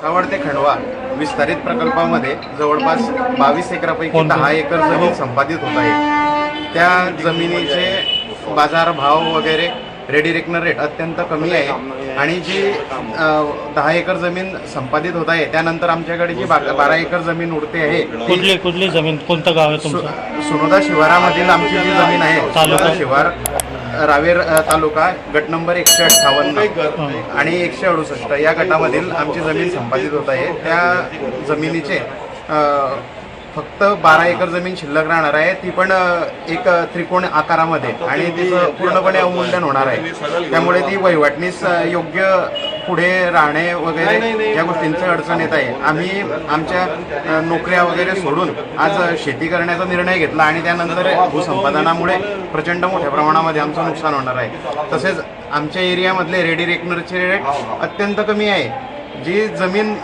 सावड ते खंडवा विस्तारित प्रकल्पामध्ये जवळपास बावीस एकरापैकी दहा एकर जमीन संपादित होत आहे. त्या जमिनीचे बाजारभाव वगैरे रेडी रेकनर रेट अत्यंत कमी आहे. आणि जी दहा एकर जमीन संपादित होत आहे त्यानंतर आमच्याकडे जी बारा एकर जमीन उरते आहे कुठली कुठली जमीन? कोणतं गाव आहे सुनोदा शिवारामधील आमची जी जमीन आहे शिवार रावेर तालुका गट नंबर एकशे अठ्ठावन्न. आणि एकशे अडुसष्ट. या गटामधील आमची जमीन संपादित होत आहे. त्या जमिनीचे फक्त बारा एकर जमीन शिल्लक राहणार आहे. ती पण एक त्रिकोण आकारामध्ये. आणि तिचं पूर्णपणे अवमूल्यन होणार आहे. त्यामुळे ती वहिवाटणीस योग्य पुढे राहणे वगैरे या गोष्टींची अडचण येत आहे. आम्ही आमच्या नोकऱ्या वगैरे सोडून आज शेती करण्याचा निर्णय घेतला आणि त्यानंतर भूसंपादनामुळे प्रचंड मोठ्या प्रमाणामध्ये आमचं नुकसान होणार आहे. तसेच आमच्या एरियामधले रेडी रेकनरचे रेट अत्यंत कमी आहे. जी जमीन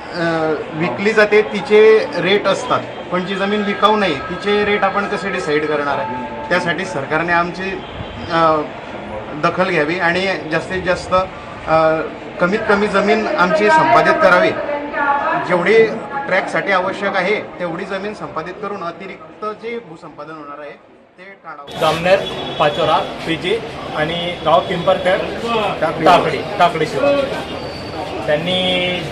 विकली जाते तिचे रेट असतात. पण जी जमीन विकाऊ नाही तिचे रेट आपण कसे डिसाईड करणार आहे? त्यासाठी सरकारने आमची दखल घ्यावी आणि जास्तीत जास्त कमीत कमी जमीन आमची संपादित करावी. जेवढी ट्रॅकसाठी आवश्यक आहे तेवढी जमीन संपादित करून अतिरिक्त जे भूसंपादन होणार आहे ते टाळावं. जामनेर पाचोरा पीजी आणि गाव पिंपरखेड टाकडी टाकडी शिवाय त्यांनी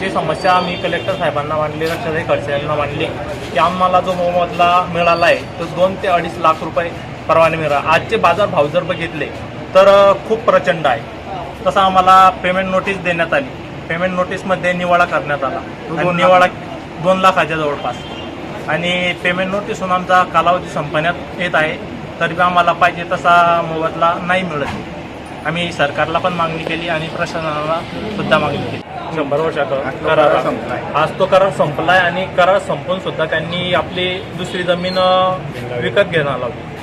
जी समस्या आम्ही कलेक्टर साहेबांना मांडली रक्षाताई खडसे यांना मांडली की आम्हाला जो मोबदला मिळाला आहे तो दोन ते अडीच लाख रुपये परवाने मिळाला. आजचे बाजार भाव जर बघितले तर खूप प्रचंड आहे. तसं आम्हाला पेमेंट नोटीस देण्यात आली. पेमेंट नोटीसमध्ये निवाडा करण्यात आला. आणि निवाडा दोन लाखाच्या जवळपास. आणि पेमेंट नोटीसहून आमचा कालावधी संपण्यात येत आहे. तरी आम्हाला पाहिजे तसा मोबदला नाही मिळत. आम्ही सरकारला पण मागणी केली आणि प्रशासनाला सुद्धा मागणी केली. शंभर वर्षाचा करार. आज तो करार संपलाय आणि करार संपून सुद्धा त्यांनी आपली दुसरी जमीन विकत घेणार लावली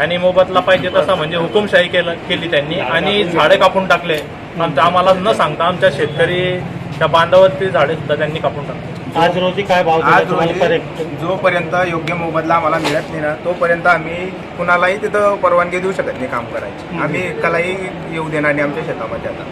आणि मोबदला पाहिजे तसा म्हणजे हुकुमशाही केलं केली त्यांनी. आणि झाडे कापून टाकले. आमच्या आम्हाला न सांगता आमच्या शेतकरी त्या बांधावरती झाडे सुद्धा त्यांनी कापून टाकले. आज रोजी काय भाव आज रोजी जोपर्यंत योग्य मोबदला आम्हाला मिळत नाही ना तोपर्यंत आम्ही कुणालाही तिथं परवानगी देऊ शकत नाही काम करायची. आम्ही एकालाही येऊ देणार नाही आमच्या शेतामध्ये आता.